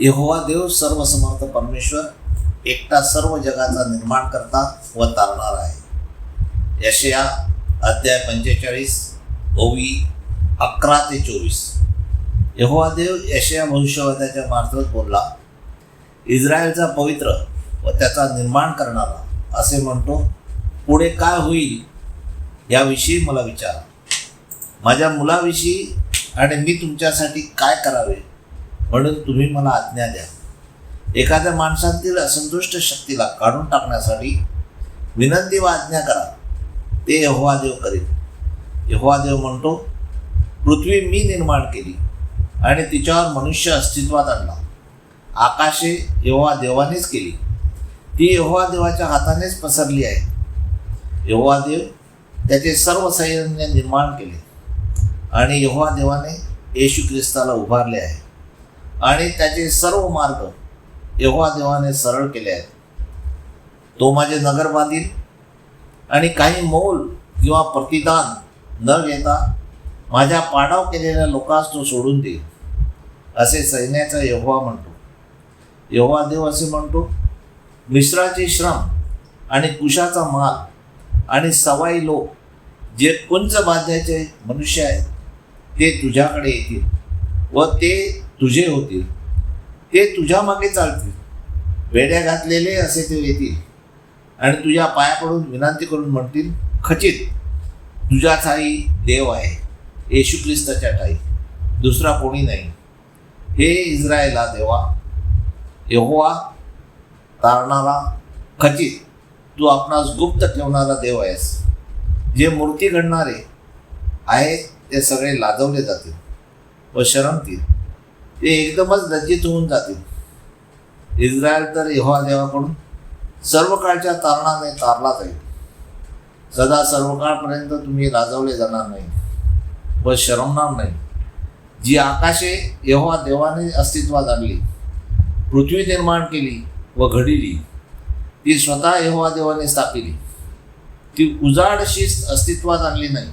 यहोवा देव सर्वसमर्थ परमेश्वर एकटा सर्व जगाचा निर्माण करता व तारणार आहे. यशया अध्याय पंचेचाळीस ओवी अकरा ते चोवीस. यहोवा देव यशया भविष्यवाद्याच्या मार्फत बोलला इस्रायलचा पवित्र व त्याचा निर्माण करणारा असे म्हणतो पुढे काय होईल याविषयी मला विचारा. माझ्या मुलाविषयी आणि मी तुमच्यासाठी काय करावे म्हणून तुम्ही मला आज्ञा द्या. एखाद्या माणसातील असंतुष्ट शक्तीला काढून टाकण्यासाठी विनंती व आज्ञा करा. ते यहोवा देव करेल. यहोवा देव म्हणतो पृथ्वी मी निर्माण केली आणि तिच्यावर मनुष्य अस्तित्वात आणला. आकाशे यहोवा देवानेच केली. ती यहोवा देवाच्या हातानेच पसरली आहे. यहोवा देव त्याचे सर्व सैन्य निर्माण केले आणि यहोवा देवाने येशू ख्रिस्ताला उभारले आहे. आणि त्याचे सर्व मार्ग एव्हा देवाने सरळ केले आहेत. तो माझे नगर बांधील आणि काही मौल किंवा प्रतिदान न घेता माझ्या पाडाव केलेल्या लोकांस तो सोडून देईल असे सैन्याचा यव्हा म्हणतो. यव्हा देव असे म्हणतो मिश्राचे श्रम आणि कुशाचा माल आणि सवाई लोक जे कुंच बांधायचे मनुष्य आहेत ते तुझ्याकडे येतील व ते तुझे होतील. ते तुझ्या मागे चालतील. वेड्या घातलेले असे ते येतील. आणि तुझ्या पायाकडून विनंती करून म्हणतील खचित तुझ्या आई देव आहे. येशू ख्रिस्ताच्या ठाई दुसरा कोणी नाही. हे इस्रायला देवा. यहोवा तारणारा खचित तू आपणास गुप्त ठेवणारा देव आहेस. जे मूर्ती घडणारे आहेत ते सगळे लाजवले जातील व शरमतील ते एकदमच लज्जित होऊन जातील. इस्रायल तर यहोवा देवाकडून सर्व काळच्या तारणाने तारला जाईल. सदा सर्व काळपर्यंत तुम्ही राजवले जाणार नाही व शरमणार नाही. जी आकाशे यहोवा देवाने अस्तित्वात आणली पृथ्वी निर्माण केली व घडिली ती स्वतः यहोवा देवाने स्थापिली. ती उजाड शिस्त अस्तित्वात आणली नाही.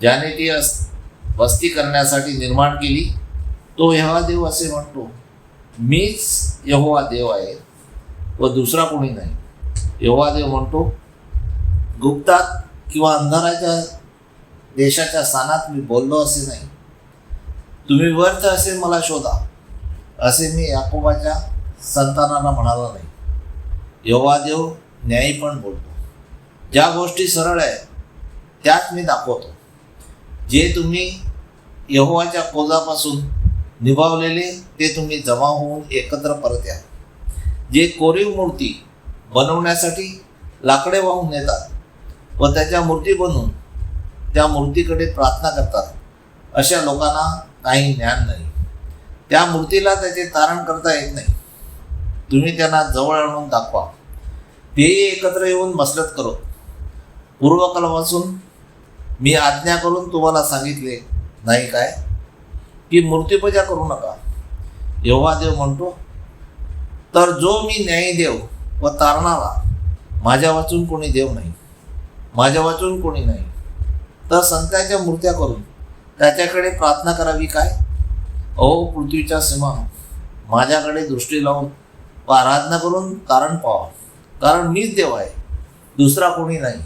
ज्याने ती अस वस्ती करण्यासाठी निर्माण केली तो यहोवा देव असे म्हणतो मीच यहोवा देव आहे व दुसरा कोणी नाही. यहोवा देव म्हणतो गुप्तात किंवा अंधाराच्या देशाच्या स्थानात मी बोललो असे नाही. तुम्ही व्यर्थ असे मला शोधा. असे मी याकोबाच्या संतानांना म्हणालो नाही. यहोवा देव न्यायी पण बोलतो. ज्या गोष्टी सरळ आहेत त्याच मी दाखवतो. जे तुम्ही यहोवाच्या कोजापासून निभावलेले ते तुम्ही जमा होऊन एकत्र परत या. जे कोरीव मूर्ती बनवण्यासाठी लाकडे वाहून नेतात व त्याच्या मूर्ती बनवून त्या मूर्तीकडे प्रार्थना करतात अशा लोकांना काही ज्ञान नाही. त्या मूर्तीला त्याचे तारण करता येत नाही. तुम्ही त्यांना जवळ आणून दाखवा. तेही एकत्र येऊन मसलत करो. पूर्वकालपासून मी आज्ञा करून तुम्हाला सांगितले नाही काय? की मूर्तीपूजा करू नका. एव्हा देव म्हणतो तर जो मी न्यायी देव व तारणारा माझ्या वाचून कोणी देव नाही माझ्या वाचून कोणी नाही तर संतांच्या मूर्त्या करून त्याच्याकडे प्रार्थना करावी काय? अहो पृथ्वीच्या सीमा माझ्याकडे दृष्टी लावून व आराधना करून कारण पावा कारण मीच देव आहे दुसरा कोणी नाही.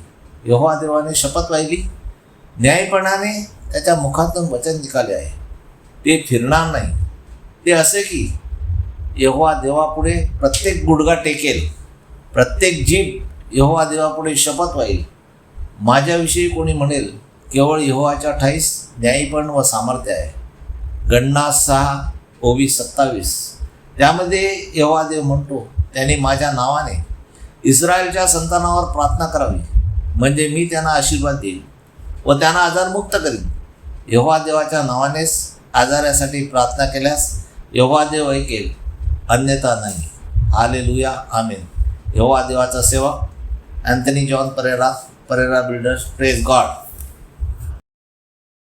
यहोवा देवाने शपथ वाहिली न्यायपणाने त्याच्या मुखातून वचन निघाले आहे. ते फिरणार नाही. ते असे की यहोवा देवापुढे प्रत्येक गुडगा टेकेल प्रत्येक जीभ यहोवा देवापुढे शपथ व्हाईल माझ्याविषयी कोणी म्हणेल केवळ यहोवाच्या ठाईस न्यायीपण व सामर्थ्य आहे. गणना सहा ओवी सत्तावीस. त्यामध्ये यहोवा देव म्हणतो त्यांनी माझ्या नावाने इस्रायलच्या संतानावर प्रार्थना करावी. म्हणजे मी त्यांना आशीर्वाद देईन व त्यांना आजारमुक्त करीन. यहोवा देवाच्या नावानेच आजारासाठी प्रार्थना केल्यास यहोवा देव ऐकेल अन्यथा नाही. आले लुया आमेन. यहोवा देवाचा सेवक Anthony John Pereira Pereira builders press god.